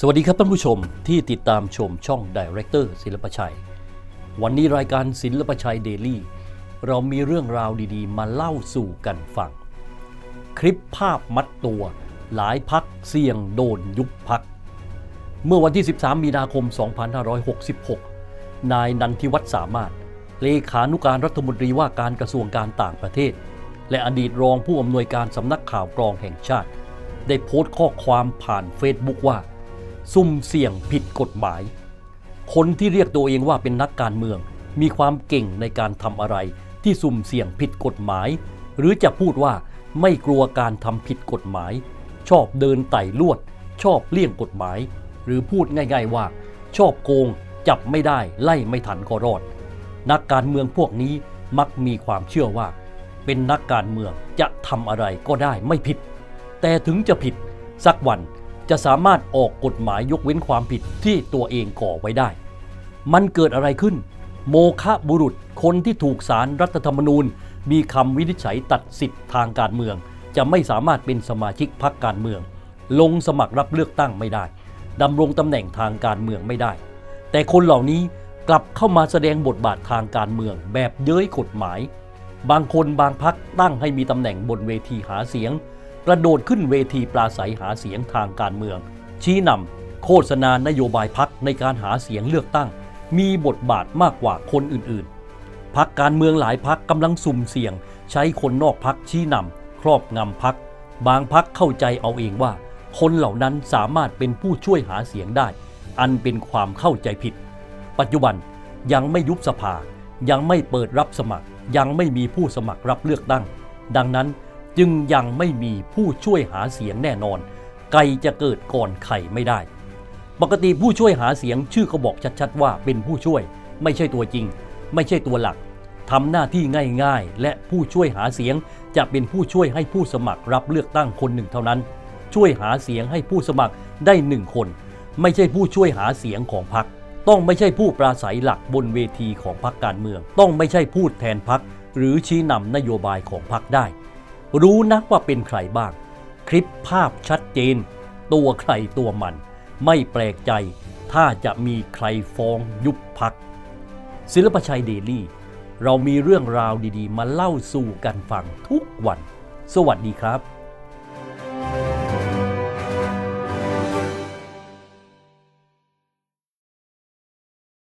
สวัสดีครับท่านผู้ชมที่ติดตามชมช่อง Director ศิลปชัย วันนี้รายการศิลปชัยเดลี่เรามีเรื่องราวดีๆ มาเล่าสู่กันฟัง คลิปภาพมัดตัว หลายพักเสี่ยงโดนยุบพัก เมื่อวันที่ 13 มีนาคม 2566 นายนันทิวัฒน์สามารถ เลขานุการรัฐมนตรีว่าการกระทรวงการต่างประเทศ และอดีตรองผู้อำนวยการสำนักข่าวกรองแห่งชาติ ได้โพสต์ข้อความผ่านเฟซบุ๊กว่า ซุ่มเสี่ยงผิดกฎหมาย คนที่เรียกตัวเองว่าเป็นนักการเมือง มีความเก่งในการทำอะไร ที่สุ่มเสี่ยงผิดกฎหมาย หรือจะพูดว่าไม่กลัวการทำผิดกฎหมาย ชอบเดินไต่ลวด ชอบเลี่ยงกฎหมาย หรือพูดง่าย ๆว่า ชอบโกง จับไม่ได้ไล่ไม่ทันก็รอด นักการเมืองพวกนี้มักมีความเชื่อว่า เป็นนักการเมืองจะทำอะไรก็ได้ไม่ผิด แต่ถึงจะผิดสักวัน จะสามารถออกกฎหมายยกเว้นความผิดที่ตัวเองก่อไว้ได้ มันเกิดอะไรขึ้น โมคะบุรุษคนที่ถูกสารรัฐธรรมนูญ มีคำวินิจฉัยตัดสิทธิ์ทางการเมือง จะไม่สามารถเป็นสมาชิกพรรคการเมือง ลงสมัครรับเลือกตั้งไม่ได้ดำรงตำแหน่งทางการเมืองไม่ได้ แต่คนเหล่านี้กลับเข้ามาแสดงบทบาททางการเมือง แบบเย้ยกฎหมาย บางคนบางพักตั้งให้มีตำแหน่งบนเวทีหาเสียง กระโดดขึ้นเวทีปราศัยหาเสียงทางการเมือง ชี้นำโฆษณานโยบายพักในการหาเสียงเลือกตั้ง มีบทบาทมากกว่าคนอื่นๆพักการเมืองหลายพักกำลังสุ่มเสี่ยง ใช้คนนอกพักชี้นำครอบงำพัก บางพักเข้าใจเอาเองว่า คนเหล่านั้นสามารถเป็นผู้ช่วยหาเสียงได้ อันเป็นความเข้าใจผิด ปัจจุบันยังไม่ยุบสภายังไม่เปิดรับสมัคร ยังไม่มีผู้สมัครรับเลือกตั้ง ดังนั้น จึงยังไม่มีผู้ช่วยหาเสียงแน่นอน ไก่จะเกิดก่อนไข่ไม่ได้ ปกติผู้ช่วยหาเสียงชื่อเขาบอกชัดๆ ว่าเป็นผู้ช่วย ไม่ใช่ตัวจริง ไม่ใช่ตัวหลักทำหน้าที่ง่ายๆ และผู้ช่วยหาเสียงจะเป็นผู้ช่วยให้ผู้สมัครรับเลือกตั้งคนหนึ่งเท่านั้น ช่วยหาเสียงให้ผู้สมัครได้หนึ่งคน ไม่ใช่ผู้ช่วยหาเสียงของพรรคต้องไม่ใช่ผู้ปราศัยหลักบนเวทีของพรรคการเมือง ต้องไม่ใช่พูดแทนพรรคหรือชี้นำนโยบายของพรรคได้ รู้นักว่าเป็นใครบ้าง คลิปภาพชัดเจน ตัวใครตัวมัน ไม่แปลกใจ ถ้าจะมีใครฟ้องยุบพัก ศิลปชัยเดลี่ เรามีเรื่องราวดีๆ มาเล่าสู่กันฟังทุกวัน สวัสดีครับ